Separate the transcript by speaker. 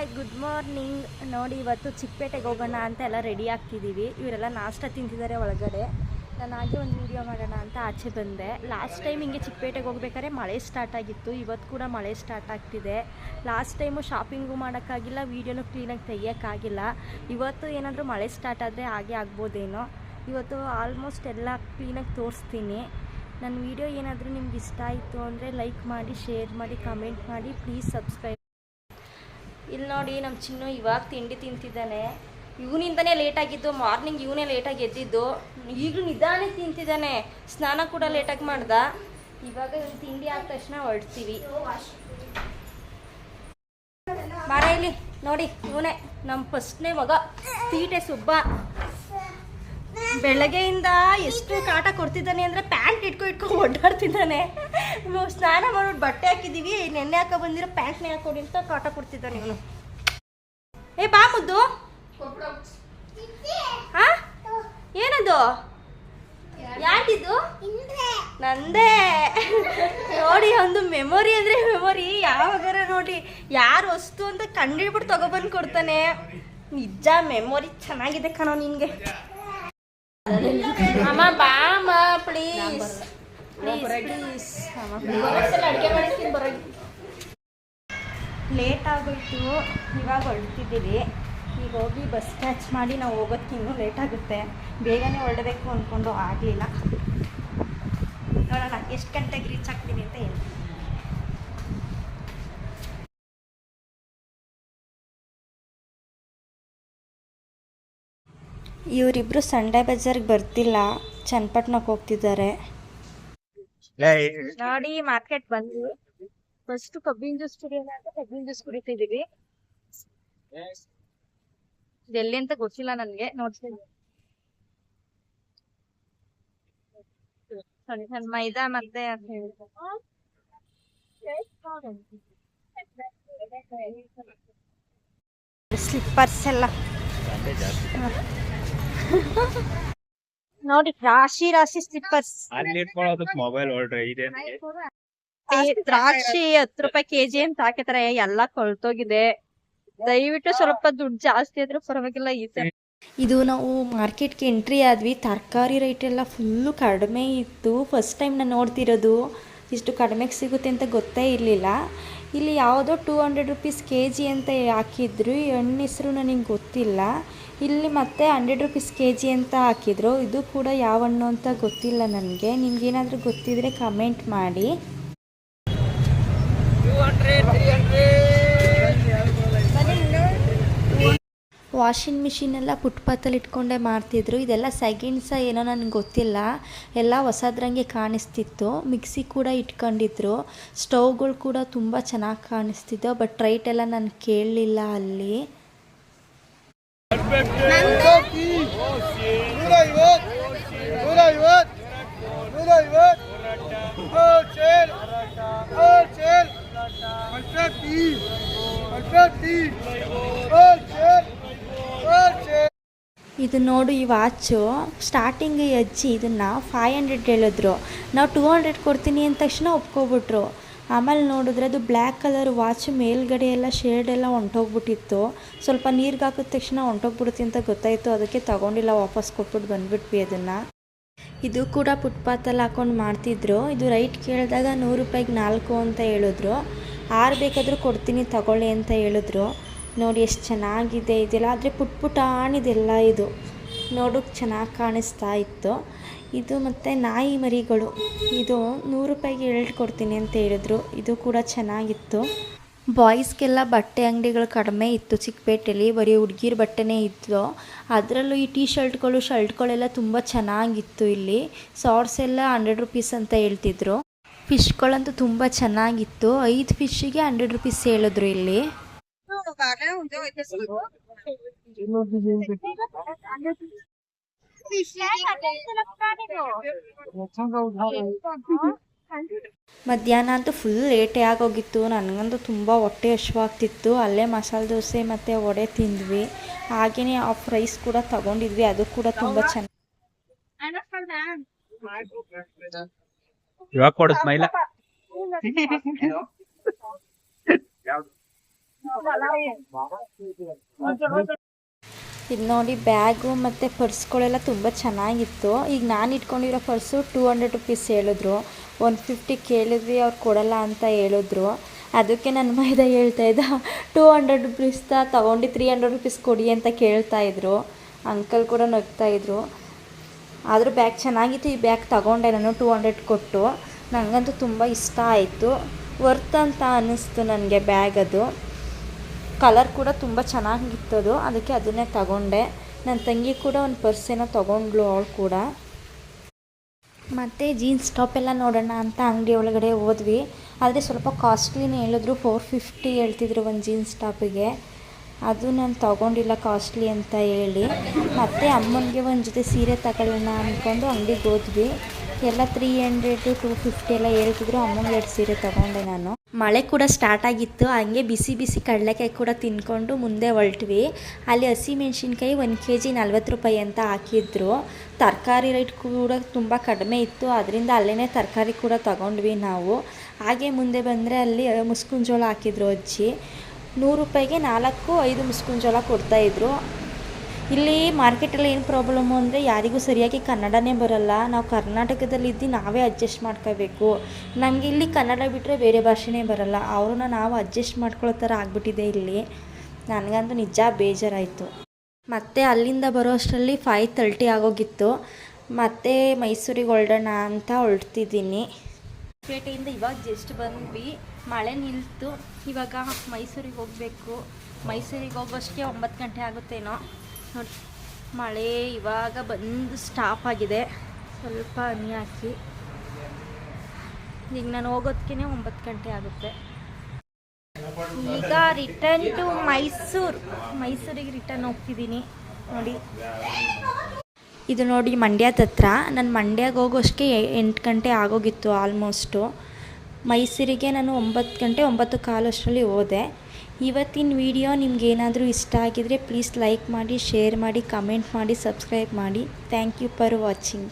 Speaker 1: Hi good morning ನೋಡಿ, ಇವತ್ತು ಚಿಕ್ಕಪೇಟೆಗೆ ಹೋಗೋಣ ಅಂತ ಎಲ್ಲ ರೆಡಿ ಆಗ್ತಿದ್ದೀವಿ ಇವರೆಲ್ಲ ನಾಷ್ಟ ತಿಂತಿದ್ದಾರೆ ಒಳಗಡೆ. ನಾನು ಹಾಗೆ ಒಂದು ವೀಡಿಯೋ ಮಾಡೋಣ ಅಂತ ಆಚೆ ಬಂದೆ. ಲಾಸ್ಟ್ ಟೈಮ್ ಹಿಂಗೆ ಚಿಕ್ಕಪೇಟೆಗೆ ಹೋಗ್ಬೇಕಾದ್ರೆ ಮಳೆ ಸ್ಟಾರ್ಟ್ ಆಗಿತ್ತು. ಇವತ್ತು ಕೂಡ ಮಳೆ ಸ್ಟಾರ್ಟ್ ಆಗ್ತಿದೆ. ಲಾಸ್ಟ್ ಟೈಮು ಶಾಪಿಂಗು ಮಾಡೋಕ್ಕಾಗಿಲ್ಲ ವೀಡಿಯೋನು ಕ್ಲೀನಾಗಿ ತೆಗಿಯೋಕ್ಕಾಗಿಲ್ಲ. ಇವತ್ತು ಏನಾದರೂ ಮಳೆ ಸ್ಟಾರ್ಟ್ ಆದರೆ ಹಾಗೆ ಆಗ್ಬೋದೇನೋ. ಇವತ್ತು ಆಲ್ಮೋಸ್ಟ್ ಎಲ್ಲ ಕ್ಲೀನಾಗಿ ತೋರಿಸ್ತೀನಿ. ನನ್ನ ವೀಡಿಯೋ ಏನಾದರೂ ನಿಮ್ಗೆ ಇಷ್ಟ ಆಯಿತು ಅಂದರೆ ಲೈಕ್ ಮಾಡಿ ಶೇರ್ ಮಾಡಿ ಕಮೆಂಟ್ ಮಾಡಿ ಪ್ಲೀಸ್ ಸಬ್ಸ್ಕ್ರೈಬ್ ಇಲ್ಲಿ ನೋಡಿ ನಮ್ಮ ಚಿನ್ನು ಇವಾಗ ತಿಂಡಿ ತಿಂತಿದ್ದಾನೆ. ಇವನಿಂದನೇ ಲೇಟಾಗಿದ್ದು ಮಾರ್ನಿಂಗ್ ಇವನೇ ಲೇಟಾಗಿ ಎದ್ದಿದ್ದು. ಈಗಲೂ ನಿಧಾನ ತಿಂತಿದ್ದಾನೆ. ಸ್ನಾನ ಕೂಡ ಲೇಟಾಗಿ ಮಾಡ್ದ. ಇವಾಗ ಇವನು ತಿಂಡಿ ಆದ ತಕ್ಷಣ ಹೊರಡ್ತೀವಿ. ಮಾರ ಇಲ್ಲಿ, ನೋಡಿ ಇವನೇ ನಮ್ಮ ಫಸ್ಟ್ನೇ ಮಗ. ತೀಟೆ ಸುಬ್ಬ. ಬೆಳಗ್ಗೆಯಿಂದ ಎಷ್ಟು ಕಾಟ ಕೊಡ್ತಿದ್ದಾನೆ ಅಂದರೆ ಪ್ಯಾಂಟ್ ಇಟ್ಕೊ ಇಟ್ಕೊ ಓಡಾಡ್ತಿದ್ದಾನೆ. ಸ್ನಾನ ಮಾಡ್ಬಿಟ್ಟು ಬಟ್ಟೆ ಹಾಕಿದ್ದೀವಿ ನೆನ್ನೆ ಹಾಕ ಬಂದಿರೋ ಪ್ಯಾಂಟ್ನೇ ಹಾಕೊಡಿ ಅಂತ ಕಾಟ ಕೊಡ್ತಿದ್ದಾನೆ ನೀನು ಏ, ಬಾ ಮುದ್ದು. ಹಾ ಏನದು? ಯಾಕಿದು ನಂದೇ. ನೋಡಿ, ಒಂದು ಮೆಮೊರಿ ಅಂದ್ರೆ ಮೆಮೊರಿ ಯಾವಾಗಾರ ನೋಡಿ, ಯಾರು ವಸ್ತು ಅಂತ ಕಂಡಿಡ್ಬಿಟ್ಟು ತಗೊಬಂದು ಕೊಡ್ತಾನೆ. ನಿಜ ಮೆಮೊರಿ ಚೆನ್ನಾಗಿದೆ ಕಣೋ ನಿನ್ಗೆ. ಅಮ್ಮ ಬಾ ಅಮ್ಮ ಪ್ಲೀಸ್ ಲೇಟ್ ಆಗೋಯ್ತು. ಇವಾಗ ಹೊರಡ್ತಿದ್ದೀವಿ. ಈಗ ಹೋಗಿ ಬಸ್ ಕ್ಯಾಚ್ ಮಾಡಿ ನಾವು ಹೋಗೋದಕ್ಕೆ ಇನ್ನೂ ಲೇಟ್ ಆಗುತ್ತೆ. ಬೇಗನೆ ಹೊರಡಬೇಕು ಅಂದ್ಕೊಂಡು ಆಗಲಿಲ್ಲ. ನೋಡೋಣ ಎಷ್ಟು ಗಂಟೆಗೆ ರೀಚ್ ಆಗ್ತೀನಿ ಅಂತ ಹೇಳಿ. ಇವರಿಬ್ಬರು ಸಂಡೇ ಬಜಾರ್ಗೆ ಬರ್ತಿಲ್ಲ. ಚನ್ನಪಟ್ಟಣಕ್ಕೆ ಹೋಗ್ತಿದ್ದಾರೆ. ನೋಡಿ ಮಾರ್ಕೆಟ್ ಬಂದ್ವಿ. ಫಸ್ಟ್ ಕಬ್ಬಿನ ಜ್ಯೂಸ್ ಕುಡಿಯೋಣ ಅಂತ ಕಬ್ಬಿನ ಜ್ಯೂಸ್ ಕುಡಿತಿದೀವಿ. ಎಲ್ಲಿ ಅಂತ ಗೊತ್ತಿಲ್ಲ ನನ್ಗೆ ನೋಡ್ತೀನಿ. ನೋಡಿ ನನ್ ಮೈದಾ ಮತ್ತೆ ಸ್ಲಿಪ್ಪರ್ಸ್ ಎಲ್ಲ. ನೋಡಿ ರಾಶಿ ರಾಶಿ ಸ್ಲಿಪ್ಪರ್ಸ್
Speaker 2: ಅಲ್ಲಿ ಇಟ್ಕೊಳ್ಳೋದಕ್ಕೆ ಮೊಬೈಲ್ ಇದೆ
Speaker 1: ದ್ರಾಕ್ಷಿ ಹತ್ತು ರೂಪಾಯಿ ಕೆಜಿ ಅಂತ ಹಾಕಿತಾರೆ ಎಲ್ಲಾ ಕೊಳ್ತೋಗಿದೆ. ದಯವಿಟ್ಟು ಸ್ವಲ್ಪ ದುಡ್ಡು ಜಾಸ್ತಿ ಆದ್ರೂ ಪರವಾಗಿಲ್ಲ ಈ ಇದು ನಾವು ಮಾರ್ಕೆಟ್ಗೆ ಎಂಟ್ರಿ ಆದ್ವಿ. ತರಕಾರಿ ರೇಟ್ ಎಲ್ಲ ಫುಲ್ಲು ಕಡಿಮೆ ಇತ್ತು. ಫಸ್ಟ್ ಟೈಮ್ ನಾನು ನೋಡ್ತಿರೋದು. ಇಷ್ಟು ಕಡಿಮೆಗೆ ಸಿಗುತ್ತೆ ಅಂತ ಗೊತ್ತೇ ಇರಲಿಲ್ಲ. ಇಲ್ಲಿ ಯಾವುದೋ two hundred rupees K G ಅಂತ ಹಾಕಿದ್ರು. ಈ ಹಣ್ಣು ಹೆಸರು ನನಗೆ ಗೊತ್ತಿಲ್ಲ. ಇಲ್ಲಿ ಮತ್ತೆ ಹಂಡ್ರೆಡ್ ರುಪೀಸ್ ಕೆ ಜಿ ಅಂತ ಹಾಕಿದ್ರು. ಇದು ಕೂಡ ಯಾವ ಹಣ್ಣು ಅಂತ ಗೊತ್ತಿಲ್ಲ ನನಗೆ. ನಿಮ್ಗೇನಾದರೂ ಗೊತ್ತಿದ್ರೆ ಕಮೆಂಟ್ ಮಾಡಿ. ವಾಷಿಂಗ್ ಮಿಷಿನೆಲ್ಲ ಫುಟ್ಪಾತಲ್ಲಿ ಇಟ್ಕೊಂಡೇ ಮಾಡ್ತಿದ್ರು ಇದೆಲ್ಲ ಸೆಕೆಂಡ್ಸ ಏನೋ ನನಗೆ ಗೊತ್ತಿಲ್ಲ ಎಲ್ಲ ಹೊಸದ್ರಂಗೆ ಕಾಣಿಸ್ತಿತ್ತು ಮಿಕ್ಸಿ ಕೂಡ ಇಟ್ಕೊಂಡಿದ್ರು ಸ್ಟವ್ಗಳು ಕೂಡ ತುಂಬ ಚೆನ್ನಾಗಿ ಕಾಣಿಸ್ತಿದ್ದವು ಬಟ್ ರೈಟ್ ಎಲ್ಲ ನಾನು ಕೇಳಲಿಲ್ಲ ಅಲ್ಲಿ ಇದು ನೋಡು ಈ ವಾಚು. ಸ್ಟಾರ್ಟಿಂಗ್ ಅಜ್ಜಿ ಇದನ್ನು ಫೈವ್ ಹಂಡ್ರೆಡ್ ಹೇಳಿದ್ರು. ನಾವು ಟೂ ಹಂಡ್ರೆಡ್ ಕೊಡ್ತೀನಿ ಅಂದ ತಕ್ಷಣ ಒಪ್ಕೊಬಿಟ್ರು. ಆಮೇಲೆ ನೋಡಿದ್ರೆ ಅದು ಬ್ಲ್ಯಾಕ್ ಕಲರ್ ವಾಚ್ ಮೇಲ್ಗಡೆ ಎಲ್ಲ ಶೇಡ್ ಎಲ್ಲ ಹೊಂಟೋಗ್ಬಿಟ್ಟಿತ್ತು. ಸ್ವಲ್ಪ ನೀರಿಗೆ ಹಾಕಿದ ತಕ್ಷಣ ಹೊಂಟೋಗ್ಬಿಡುತ್ತೆ ಅಂತ ಗೊತ್ತಾಯಿತು. ಅದಕ್ಕೆ ತಗೊಂಡಿಲ್ಲ, ವಾಪಸ್ ಕೊಟ್ಬಿಟ್ಟು ಬಂದ್ಬಿಟ್ವಿ ಅದನ್ನು. ಇದು ಕೂಡ ಫುಟ್ಪಾತಲ್ಲಿ ಹಾಕೊಂಡು ಮಾಡ್ತಿದ್ರು. ಇದು ರೈಟ್ ಕೇಳಿದಾಗ ನೂರು ರೂಪಾಯಿಗೆ ನಾಲ್ಕು ಅಂತ ಹೇಳಿದ್ರು. ಆರು ಬೇಕಾದರೂ ಕೊಡ್ತೀನಿ, ತಗೊಳ್ಳಿ ಅಂತ ಹೇಳಿದ್ರು. ನೋಡಿ ಎಷ್ಟು ಚೆನ್ನಾಗಿದೆ ಇದೆಲ್ಲ. ಆದರೆ ಪುಟ್ ಪುಟಾಣಿದೆಲ್ಲ ಇದು ನೋಡೋಕ್ಕೆ ಚೆನ್ನಾಗಿ ಕಾಣಿಸ್ತಾ ಇತ್ತು. ಇದು ಮತ್ತು ನಾಯಿ ಮರಿಗಳು. ಇದು ನೂರು ರೂಪಾಯಿಗೆ ಎರಡು ಕೊಡ್ತೀನಿ ಅಂತ ಹೇಳಿದ್ರು. ಇದು ಕೂಡ ಚೆನ್ನಾಗಿತ್ತು. ಬಾಯ್ಸ್ಗೆಲ್ಲ ಬಟ್ಟೆ ಅಂಗಡಿಗಳು ಕಡಿಮೆ ಇತ್ತು ಚಿಕ್ಕಪೇಟೆಯಲ್ಲಿ ಬರೀ ಹುಡುಗಿರ ಬಟ್ಟೆನೇ ಇತ್ತು. ಅದರಲ್ಲೂ ಈ ಟೀ ಶರ್ಟ್ಗಳು ಶರ್ಟ್ಗಳೆಲ್ಲ ತುಂಬ ಚೆನ್ನಾಗಿತ್ತು ಇಲ್ಲಿ. ಸಾರ್ಟ್ಸ್ ಎಲ್ಲ ಹಂಡ್ರೆಡ್ ರುಪೀಸ್ ಅಂತ ಹೇಳ್ತಿದ್ರು. ಫಿಶ್ಗಳಂತೂ ತುಂಬ ಚೆನ್ನಾಗಿತ್ತು. ಐದು ಫಿಶ್ಶಿಗೆ ಹಂಡ್ರೆಡ್ ರುಪೀಸ್ ಹೇಳಿದ್ರು ಇಲ್ಲಿ. ಮಧ್ಯಾಹ್ನ ಅಂತೂ ಫುಲ್ ಲೇಟೇ ಆಗೋಗಿತ್ತು. ನನಗಂತೂ ತುಂಬ ಹೊಟ್ಟೆ ಹಶ್ವಾಗ್ತಿತ್ತು ಅಲ್ಲೇ ಮಸಾಲೆ ದೋಸೆ ಮತ್ತು ವಡೆ ತಿಂದ್ವಿ. ಹಾಗೆಯೇ ಆ ರೈಸ್ ಕೂಡ ತಗೊಂಡಿದ್ವಿ. ಅದು ಕೂಡ ತುಂಬ ಚೆನ್ನಾಗಿ
Speaker 2: ಇವಾಗ ಕೊಡು ಸ್ಮೈಲ.
Speaker 1: ಇದು ನೋಡಿ ಬ್ಯಾಗು ಮತ್ತು ಪರ್ಸ್ಗಳೆಲ್ಲ ತುಂಬ ಚೆನ್ನಾಗಿತ್ತು. ಈಗ ನಾನು ಇಟ್ಕೊಂಡಿರೋ ಪರ್ಸು ಟೂ ಹಂಡ್ರೆಡ್ ರುಪೀಸ್ ಹೇಳಿದ್ರು. ಒನ್ ಫಿಫ್ಟಿ ಕೇಳಿದ್ವಿ, ಅವ್ರು ಕೊಡಲ್ಲ ಅಂತ ಹೇಳಿದ್ರು. ಅದಕ್ಕೆ ನನ್ನ ಮೈದ ಹೇಳ್ತಾ ಇದ್ದ ಟೂ ಹಂಡ್ರೆಡ್ ತ ತೊಗೊಂಡು ತ್ರೀ ಹಂಡ್ರೆಡ್ ರುಪೀಸ್ ಕೊಡಿ ಅಂತ ಕೇಳ್ತಾ ಇದ್ರು. ಅಂಕಲ್ ಕೂಡ ನಗ್ತಾ ಇದ್ರು. ಆದರೂ ಬ್ಯಾಗ್ ಚೆನ್ನಾಗಿತ್ತು, ಈ ಬ್ಯಾಗ್ ತಗೊಂಡೆ ನಾನು ಟೂ ಹಂಡ್ರೆಡ್ ಕೊಟ್ಟು. ನನಗಂತೂ ತುಂಬ ಇಷ್ಟ ಆಯಿತು. ವರ್ತ್ ಅಂತ ಅನ್ನಿಸ್ತು ನನಗೆ ಬ್ಯಾಗ್ ಅದು. ಕಲರ್ ಕೂಡ ತುಂಬ ಅದು ಅದಕ್ಕೆ ಅದನ್ನೇ ತಗೊಂಡೆ. ನನ್ನ ತಂಗಿ ಕೂಡ ಒಂದು ಪರ್ಸೇನೋ ತೊಗೊಂಡ್ಳು ಅವಳು ಕೂಡ. ಮತ್ತು ಜೀನ್ಸ್ ಟಾಪ್ ಎಲ್ಲ ನೋಡೋಣ ಅಂತ ಅಂಗಡಿ ಒಳಗಡೆ ಹೋದ್ವಿ. ಆದರೆ ಸ್ವಲ್ಪ ಕಾಸ್ಟ್ಲಿನೇ ಹೇಳಿದ್ರು. ಫೋರ್ ಫಿಫ್ಟಿ ಹೇಳ್ತಿದ್ರು ಒಂದು ಜೀನ್ಸ್ ಟಾಪಿಗೆ ಅದು ನಾನು ತೊಗೊಂಡಿಲ್ಲ ಕಾಸ್ಟ್ಲಿ ಅಂತ ಹೇಳಿ. ಮತ್ತು ಅಮ್ಮನಿಗೆ ಒಂದು ಜೊತೆ ಸೀರೆ ತಗೊಳ್ಳೋಣ ಅಂದ್ಕೊಂಡು ಅಂಗಡಿಗೆ ಹೋದ್ವಿ. ಎಲ್ಲ ತ್ರೀ ಹಂಡ್ರೆಡು ಟು ಫಿಫ್ಟಿ ಎಲ್ಲ ಹೇಳ್ತಿದ್ರು. ಅಮ್ಮನಿಗೆ ಎರಡು ಸೀರೆ ತೊಗೊಂಡೆ ನಾನು. ಮಳೆ ಕೂಡ ಸ್ಟಾರ್ಟ್ ಆಗಿತ್ತು. ಹಂಗೆ ಬಿಸಿ ಬಿಸಿ ಕಡಲೆಕಾಯಿ ಕೂಡ ತಿನ್ಕೊಂಡು ಮುಂದೆ ಹೊರಟ್ವಿ. ಅಲ್ಲಿ ಹಸಿಮೆಣ್ಸಿನ್ಕಾಯಿ ಒಂದು ಕೆ ಜಿ ನಲ್ವತ್ತು ರೂಪಾಯಿ ಅಂತ ಹಾಕಿದ್ರು. ತರಕಾರಿ ರೇಟ್ ಕೂಡ ತುಂಬ ಕಡಿಮೆ ಇತ್ತು. ಅದರಿಂದ ಅಲ್ಲೇ ತರಕಾರಿ ಕೂಡ ತಗೊಂಡ್ವಿ ನಾವು. ಹಾಗೆ ಮುಂದೆ ಬಂದರೆ ಅಲ್ಲಿ ಮುಸ್ಕುಂಜೋಳ ಹಾಕಿದ್ರು ಅಜ್ಜಿ. ನೂರು ರೂಪಾಯಿಗೆ ನಾಲ್ಕು, ಐದು ಮುಸ್ಕುಂಜೋಳ ಕೊಡ್ತಾಯಿದ್ರು ಇಲ್ಲಿ ಮಾರ್ಕೆಟಲ್ಲಿ ಏನು ಪ್ರಾಬ್ಲಮ್ಮು ಅಂದರೆ ಯಾರಿಗೂ ಸರಿಯಾಗಿ ಕನ್ನಡನೇ ಬರಲ್ಲ. ನಾವು ಕರ್ನಾಟಕದಲ್ಲಿದ್ದು ನಾವೇ ಅಡ್ಜಸ್ಟ್ ಮಾಡ್ಕೋಬೇಕು. ನಮಗೆ ಇಲ್ಲಿ ಕನ್ನಡ ಬಿಟ್ಟರೆ ಬೇರೆ ಭಾಷೆನೇ ಬರಲ್ಲ. ಅವ್ರನ್ನ ನಾವು ಅಡ್ಜಸ್ಟ್ ಮಾಡ್ಕೊಳ್ಳೋ ಥರ ಆಗಿಬಿಟ್ಟಿದೆ ಇಲ್ಲಿ. ನನಗಂತೂ ನಿಜ ಬೇಜಾರಾಯಿತು. ಮತ್ತು ಅಲ್ಲಿಂದ ಬರೋ ಅಷ್ಟರಲ್ಲಿ ಫೈವ್ ತರ್ಟಿ ಆಗೋಗಿತ್ತು. ಮತ್ತೆ ಮೈಸೂರಿಗೆ ಹೊರಡೋಣ ಅಂತ ಹೊರಡ್ತಿದ್ದೀನಿ. ಪೇಟೆಯಿಂದ ಇವಾಗ ಜಸ್ಟ್ ಬಂದ್ವಿ. ಮಳೆ ನಿಲ್ತು. ಇವಾಗ ಮೈಸೂರಿಗೆ ಹೋಗಬೇಕು. ಮೈಸೂರಿಗೆ ಹೋಗೋಷ್ಟೇ ಒಂಬತ್ತು ಗಂಟೆ ಆಗುತ್ತೇನೋ. ನೋಡಿ, ಮಳೆ ಇವಾಗ ಬಂದು ಸ್ಟಾಪ್ ಆಗಿದೆ. ಸ್ವಲ್ಪ ಹನಿ ಹಾಕಿ. ಈಗ ನಾನು ಹೋಗೋದಕ್ಕೇ ಒಂಬತ್ತು ಗಂಟೆ ಆಗುತ್ತೆ. ಈಗ ರಿಟರ್ನ್ ಟು ಮೈಸೂರು ಮೈಸೂರಿಗೆ ರಿಟರ್ನ್ ಹೋಗ್ತಿದ್ದೀನಿ. ನೋಡಿ. ಇದು ನೋಡಿ ಮಂಡ್ಯದ ಹತ್ರ. ನಾನು ಮಂಡ್ಯಗೆ ಹೋಗೋಷ್ಟಕ್ಕೆ ಎಂಟು ಗಂಟೆ ಆಗೋಗಿತ್ತು ಆಲ್ಮೋಸ್ಟು ಮೈಸೂರಿಗೆ ನಾನು ಒಂಬತ್ತು ಗಂಟೆ, ಒಂಬತ್ತು ಕಾಲು ಅಷ್ಟರಲ್ಲಿ ಹೋದೆ. ಇವತ್ತಿನ ವಿಡಿಯೋ ನಿಮ್ಗೆ ಏನಾದರೂ ಇಷ್ಟ ಆಗಿದರೆ ಪ್ಲೀಸ್ ಲೈಕ್ ಮಾಡಿ ಶೇರ್ ಮಾಡಿ ಕಮೆಂಟ್ ಮಾಡಿ ಸಬ್ಸ್ಕ್ರೈಬ್ ಮಾಡಿ. Thank you for watching